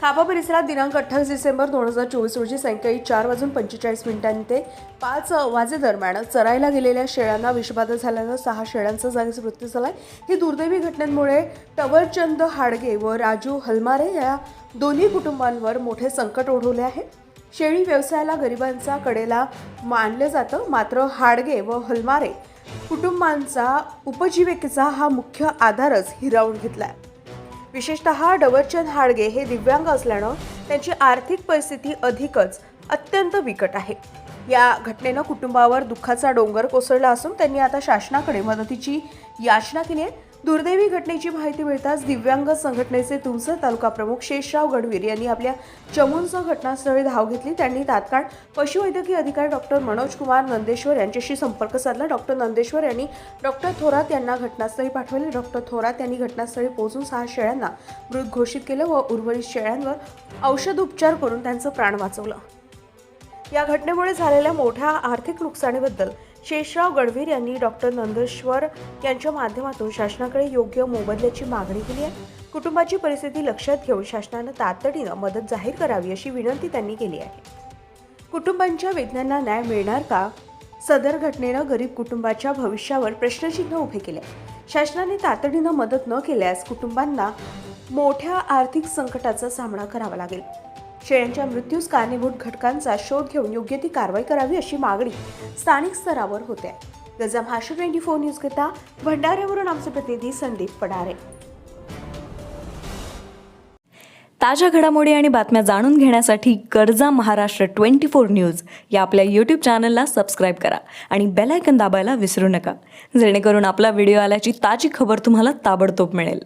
खापा परिसरात दिनांक अठ्ठावीस डिसेंबर दोन हजार चोवीस रोजी सायंकाळी चार वाजून पंचेचाळीस मिनिटांनी ते पाच वाजेदरम्यान चरायला गेलेल्या शेळ्यांना विषबाधा झाल्यानं सहा शेळ्यांचा जागीच मृत्यू झाला आहे ही दुर्दैवी घटनेमुळे टवरचंद हाडगे व राजू हलमारे या दोन्ही कुटुंबांवर मोठे संकट ओढवले आहे. शेळी व्यवसायाला गरिबांचा कडेला मानलं जातं. मात्र हाडगे व हलमारे कुटुंबांचा उपजीविकेचा हा मुख्य आधारच हिरावून आहे विशेषतः डवरचंद हाडगे हे दिव्यांग असल्यानं त्यांची आर्थिक परिस्थिती अधिकच अत्यंत बिकट आहे. या घटनेनं कुटुंबावर दुःखाचा डोंगर कोसळला असून त्यांनी आता शासनाकडे मदतीची याचना केली आहे. दुर्दैवी घटनेची माहिती मिळताच दिव्यांग संघटनेचे तुमसर तालुका प्रमुख शेषराव गडवीर यांनी आपल्या चमूंसह घटनास्थळी धाव घेतली. त्यांनी तात्काळ पशुवैद्यकीय अधिकारी डॉक्टर मनोज कुमार नंदेश्वर यांच्याशी संपर्क साधला. डॉक्टर नंदेश्वर यांनी डॉक्टर थोरात यांना घटनास्थळी पाठवले. डॉक्टर थोरात यांनी घटनास्थळी पोहोचून सहा शेळ्यांना मृत घोषित केलं व उर्वरित शेळ्यांवर औषध उपचार करून त्यांचं प्राण वाचवलं. या घटनेमुळे झालेल्या मोठ्या आर्थिक नुकसानीबद्दल शेषराव गडवीर यांनी डॉक्टर नंदेश्वर यांच्या माध्यमातून शासनाकडे योग्य मोबदल्याची मागणी केली आहे. कुटुंबाची परिस्थिती लक्षात घेऊन शासनानं तातडीनं मदत जाहीर करावी अशी विनंती त्यांनी केली आहे. कुटुंबांच्या वेदनांना न्याय मिळणार का? सदर घटनेनं गरीब कुटुंबाच्या भविष्यावर प्रश्नचिन्ह उभे केले. शासनाने तातडीनं मदत न केल्यास कुटुंबांना मोठ्या आर्थिक संकटाचा सामना करावा लागेल. शेळ्यांच्या मृत्यूस कारणीभूत घटकांचा शोध घेऊन योग्य ती कारवाई करावी अशी मागणी स्थानिक स्तरावर होते. Gaja Maharashtra twenty four news करता भंडाऱ्यावरून आमचे प्रतिनिधी संदीप पडारे. ताज्या घडामोडी आणि बातम्या जाणून घेण्यासाठी गरजा महाराष्ट्र ट्वेंटी फोर न्यूज या आपल्या यूट्यूब चॅनलला सबस्क्राईब करा आणि बेलायकन दाबायला विसरू नका. जेणेकरून आपला व्हिडिओ आल्याची ताजी खबर तुम्हाला ताबडतोब मिळेल.